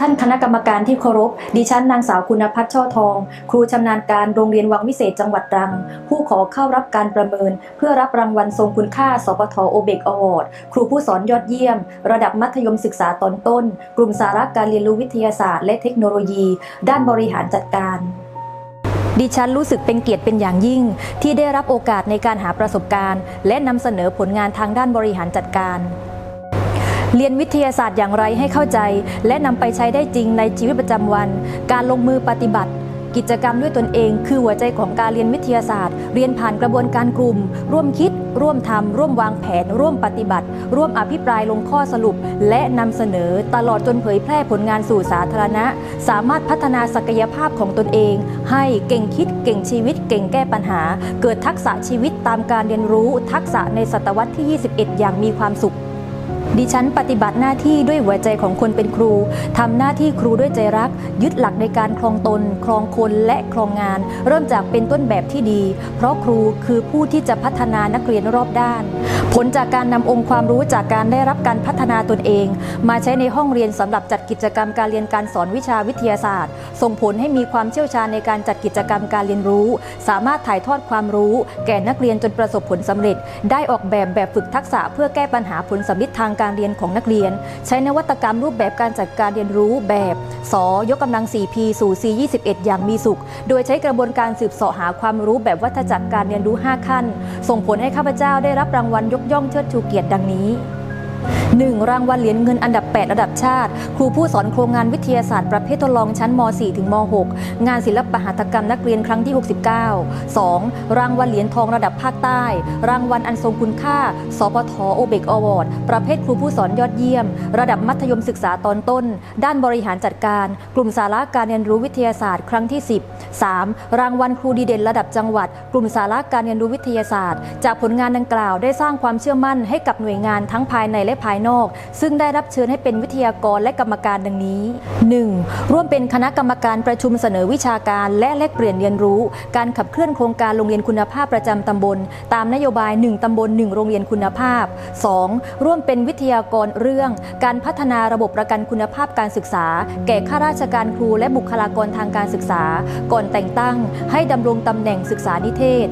ท่านคณะกรรมการที่เคารพ ดิฉันนางสาวคุณพัฒน์ช่อทอง ครูชำนาญการโรงเรียนวังวิเศษจังหวัดตรัง ผู้ขอเข้ารับการประเมิน เพื่อรับรางวัลทรงคุณค่า สปทโอเบกอวอร์ด ครูผู้สอนยอดเยี่ยม ระดับมัธยมศึกษาตอนต้น กลุ่มสาระการเรียนรู้วิทยาศาสตร์ และเทคโนโลยี ด้านบริหารจัดการดิฉันรู้สึกเป็นเกียรติเป็นอย่างยิ่ง ที่ได้รับโอกาสในการหาประสบการณ์ และนำเสนอผลงานทางด้านบริหารจัดการ เรียนวิทยาศาสตร์อย่างไรให้เข้าใจ และนำไปใช้ได้จริงในชีวิตประจำวัน การลงมือปฏิบัติ กิจกรรมด้วยตนเอง คือหัวใจของการเรียนวิทยาศาสตร์ เรียนผ่านกระบวนการกลุ่ม ร่วมคิด ร่วมทำร่วมวางแผน ร่วมปฏิบัติ ร่วมอภิปรายลงข้อสรุป และนำเสนอตลอดจนเผยแพร่ผลงานสู่สาธารณะ สามารถพัฒนาศักยภาพของตนเอง ให้เก่งคิด เก่งชีวิต เก่งแก้ปัญหา เกิดทักษะชีวิตตามการเรียนรู้ ทักษะในศตวรรษที่ 21 อย่างมีความสุข ดิฉันปฏิบัติหน้าที่ด้วยหัวใจของคนเป็นครูทำหน้าที่ครูด้วยใจรัก ยึดหลักในการครองตน ครองคนและครองงาน เริ่มจากเป็นต้นแบบที่ดี เพราะครูคือผู้ที่จะพัฒนานักเรียนรอบด้าน ผลจากการนำองค์ความรู้จากการได้รับการพัฒนาตนเอง มาใช้ในห้องเรียนสำหรับจัดกิจกรรมการเรียนการสอนวิชาวิทยาศาสตร์ ส่งผลให้มีความเชี่ยวชาญในการจัดกิจกรรมการเรียนรู้ สามารถถ่ายทอดความรู้ แก่นักเรียนจนประสบผลสำเร็จ ได้ออกแบบแบบฝึกทักษะเพื่อแก้ปัญหาผลสำลิดทางการเรียนของนักเรียน ใช้นวัตกรรมรูปแบบการจัดการเรียนรู้แบบสยกกำลัง 4P สู่ C21 อย่างมีสุข โดยใช้กระบวนการสืบเสาะหาความรู้แบบวัฏจักรการเรียนรู้ 5 ขั้น ส่งผลให้ข้าพเจ้าได้รับรางวัลยกย่องเชิดชูเกียรติดังนี้ 1. รางวัลเหรียญเงินอันดับ 8 ระดับชาติ ครูผู้สอนโครงงานวิทยาศาสตร์ประเภททดลองชั้นม .4 ถึงม .6 งานศิลปหัตถกรรมนักเรียนครั้งที่ 69 2. รางวัลเหรียญทองระดับภาคใต้ รางวัลอันทรงคุณค่า สปทโอเบกอวอร์ดประเภทครูผู้สอนยอดเยี่ยม ระดับมัธยมศึกษาตอนต้น ด้านบริหารจัดการ กลุ่มสาระการเรียนรู้วิทยาศาสตร์ครั้งที่ 10 3. รางวัลครูดีเด่นระดับจังหวัด กลุ่มสาระการเรียนรู้วิทยาศาสตร์ จากผลงานดังกล่าวได้สร้างความเชื่อมั่นให้กับหน่วยงานทั้งภายในและภายนอก ซึ่งได้รับเชิญให้เป็นวิทยากรและกรรมการดังนี้ 1. ร่วมเป็นคณะกรรมการประชุมเสนอวิชาการและแลกเปลี่ยนเรียนรู้ การขับเคลื่อนโครงการโรงเรียนคุณภาพประจำตำบล ตามนโยบาย 1 ตำบล 1 โรงเรียนคุณภาพ 2. ร่วมเป็นวิทยากรเรื่อง การพัฒนาระบบประกันคุณภาพการศึกษา แก่ข้าราชการครูและบุคลากรทางการศึกษา ก่อนแต่งตั้ง ให้ดำรงตำแหน่งศึกษานิเทศ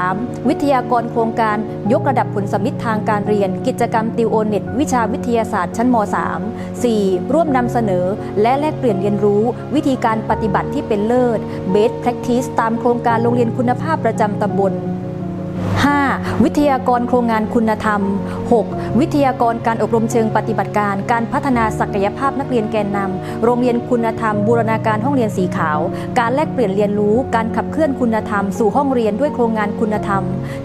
3. วิทยากรโครงการยกระดับผลสำลิดทางการเรียน กิจกรรมติวโอเน็ตวิชาวิทยาศาสตร์ชั้นม .3 4. ร่วมนำเสนอและแลกเปลี่ยนเรียนรู้วิธีการปฏิบัติที่เป็นเลิศ Best Practice ตามโครงการโรงเรียนคุณภาพประจำตำบล 5. วิทยากรโครงงานคุณธรรม 6. วิทยากรการอบรมเชิงปฏิบัติการ การพัฒนาศักยภาพนักเรียนแกนนำโรงเรียนคุณธรรม บูรณาการห้องเรียนสีขาว การแลกเปลี่ยนเรียนรู้ การขับเคลื่อนคุณธรรม สู่ห้องเรียนด้วยโครงงานคุณธรรม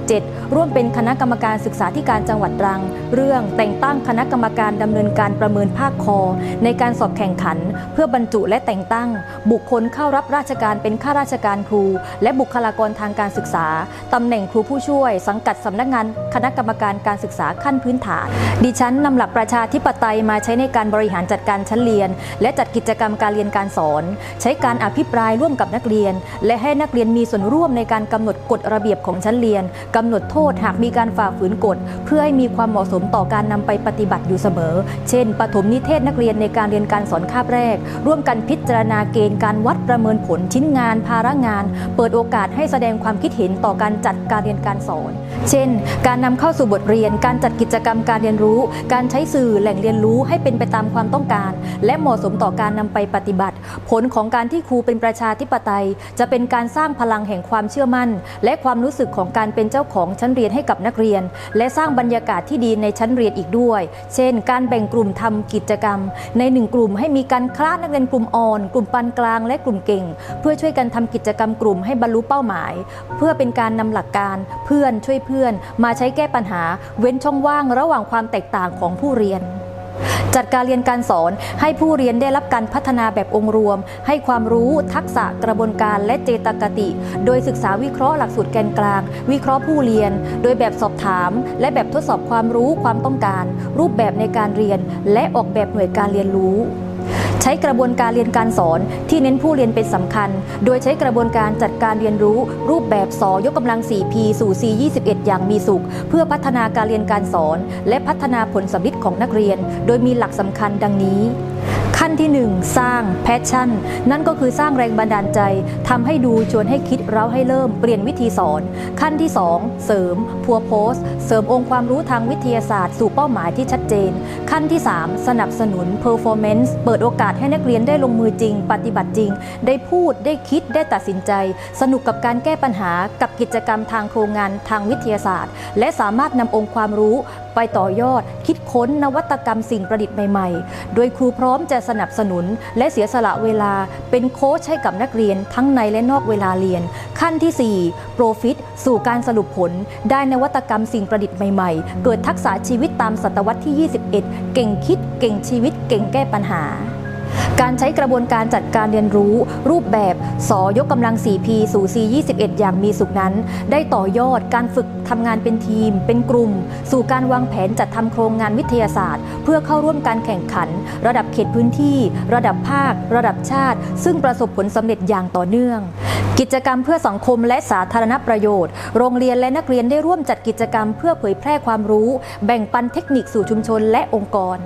7. ร่วมเป็นคณะกรรมการศึกษาธิการจังหวัดตรัง เรื่องแต่งตั้งคณะกรรมการดำเนินการประเมินภาคคอ ในการสอบแข่งขัน เพื่อบรรจุและแต่งตั้ง บุคคลเข้ารับราชการเป็นข้าราชการครู และบุคลากรทางการศึกษาตำแหน่งครูผู้ช่วยวย สังกัดสำนักงานคณะกรรมการการศึกษาขั้นพื้นฐาน ดิฉันนำหลักประชาธิปไตยมาใช้ในการบริหารจัดการชั้นเรียน และจัดกิจกรรมการเรียนการสอน ใช้การอภิปรายร่วมกับนักเรียน และให้นักเรียนมีส่วนร่วมในการกำหนดกฎระเบียบของชั้นเรียนกำหนดโทษหากมีการฝ่าฝืนกฎ เพื่อให้มีความเหมาะสมต่อการนำไปปฏิบัติอยู่เสมอ เช่นปฐมนิเทศนักเรียนในการเรียนการสอนคาบแรก ร่วมกันพิจารณาเกณฑ์การวัดประเมินผลชิ้นงาน ภาระงาน เปิดโอกาสให้แสดงความคิดเห็นต่อการจัดการเรียนการสอนเช่น การนำเข้าสู่บทเรียน การจัดกิจกรรมการเรียนรู้ การใช้สื่อแหล่งเรียนรู้ให้เป็นไปตามความต้องการ และเหมาะสมต่อการนำไปปฏิบัติ ผลของการที่ครูเป็นประชาธิปไตย จะเป็นการสร้างพลังแห่งความเชื่อมั่น และความรู้สึกของการเป็นเจ้าของชั้นเรียนให้กับนักเรียน และสร้างบรรยากาศที่ดีในชั้นเรียนอีกด้วย เช่น การแบ่งกลุ่มทำกิจกรรม ในหนึ่งกลุ่มให้มีการคลาดนักเรียนกลุ่มอ่อน กลุ่มปานกลาง และกลุ่มเก่ง เพื่อช่วยกันทำกิจกรรมกลุ่มให้บรรลุเป้าหมาย เพื่อเป็นการนำหลักการเพื่อนช่วยเพื่อน มาใช้แก้ปัญหาเว้นช่องว่างระหว่างความแตกต่างของผู้เรียน จัดการเรียนการสอนให้ผู้เรียนได้รับการพัฒนาแบบองค์รวม ให้ความรู้ ทักษะกระบวนการและเจตกติ โดยศึกษาวิเคราะห์หลักสูตรแกนกลาง วิเคราะห์ผู้เรียน โดยแบบสอบถาม และแบบทดสอบความรู้ความต้องการ รูปแบบในการเรียน และออกแบบหน่วยการเรียนรู้ ใช้กระบวนการเรียนการสอนที่เน้นผู้เรียนเป็นสำคัญ โดยใช้กระบวนการจัดการเรียนรู้ รูปแบบสอยกกำลัง 4P สู่ C21 อย่างมีสุข เพื่อพัฒนาการเรียนการสอน และพัฒนาผลสำลิดของนักเรียน โดยมีหลักสำคัญดังนี้ ขั้นขั้นที่ 1 สร้าง passion นั่นก็คือสร้างแรงบันดาลใจทำให้ดูชวนให้คิดเราให้เริ่มเปลี่ยนวิธีสอน ขั้นที่ 2 เสริมพัวโพสเสริมองค์ความรู้ทางวิทยาศาสตร์ สู่เป้าหมายที่ชัดเจน ขั้นที่ 3 สนับสนุน performance เปิดโอกาสให้นักเรียนได้ลงมือจริง ปฏิบัติจริง ได้พูดได้คิดได้ตัดสินใจ สนุกกับการแก้ปัญหากับกิจกรรมทางโครงงานทางวิทยาศาสตร์ และสามารถนำองค์ความรู้ ไปต่อยอด คิดค้นนวัตกรรมสิ่งประดิษฐ์ใหม่ๆ โดยครูพร้อมจะสนับสนุน และเสียสละเวลาเป็นโค้ชให้กับนักเรียนทั้งในและนอกเวลาเรียน ขั้นที่4 Profit สู่การสรุปผล ได้นวัตกรรมสิ่งประดิษฐ์ใหม่ๆ เกิดทักษะชีวิตตามศตวรรษที่ 21 เก่งคิด เก่งชีวิต เก่งแก้ปัญหาการใช้กระบวนการจัดการเรียนรู้ รูปแบบ สอยกกำลัง 4P สู่ C21 อย่างมีสุขนั้น ได้ต่อยอดการฝึกทำงานเป็นทีม เป็นกลุ่ม สู่การวางแผนจัดทำโครงงานวิทยาศาสตร์ เพื่อเข้าร่วมการแข่งขัน ระดับเขตพื้นที่ ระดับภาค ระดับชาติ ซึ่งประสบผลสำเร็จอย่างต่อเนื่อง กิจกรรมเพื่อสังคมและสาธารณประโยชน์ โรงเรียนและนักเรียนได้ร่วมจัดกิจกรรม เพื่อเผยแพร่ความรู้ แบ่งปันเทคนิคสู่ชุมชนและองค์กร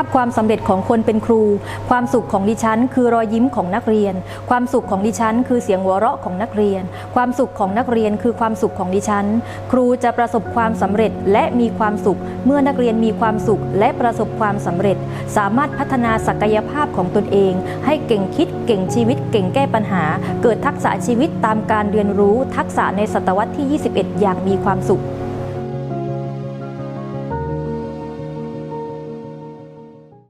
าพความสำเร็จของคนเป็นครู ความสุขของดิฉัน คือรอยยิ้มของนักเรียน ความสุขของดิฉัน คือเสียงหัวเราะของนักเรียน ความสุขของนักเรียนคือความสุขของดิฉัน ครูจะประสบความสำเร็จและมีความสุข เมื่อนักเรียนมีความสุขและประสบความสำเร็จ สามารถพัฒนาศักยภาพของตนเอง ให้เก่งคิดเก่งชีวิต เก่งแก้ปัญหา เกิดทักษะชีวิตตามการเรียนรู้ทักษะในศตวรรษที่ 21 อย่างมีความสุข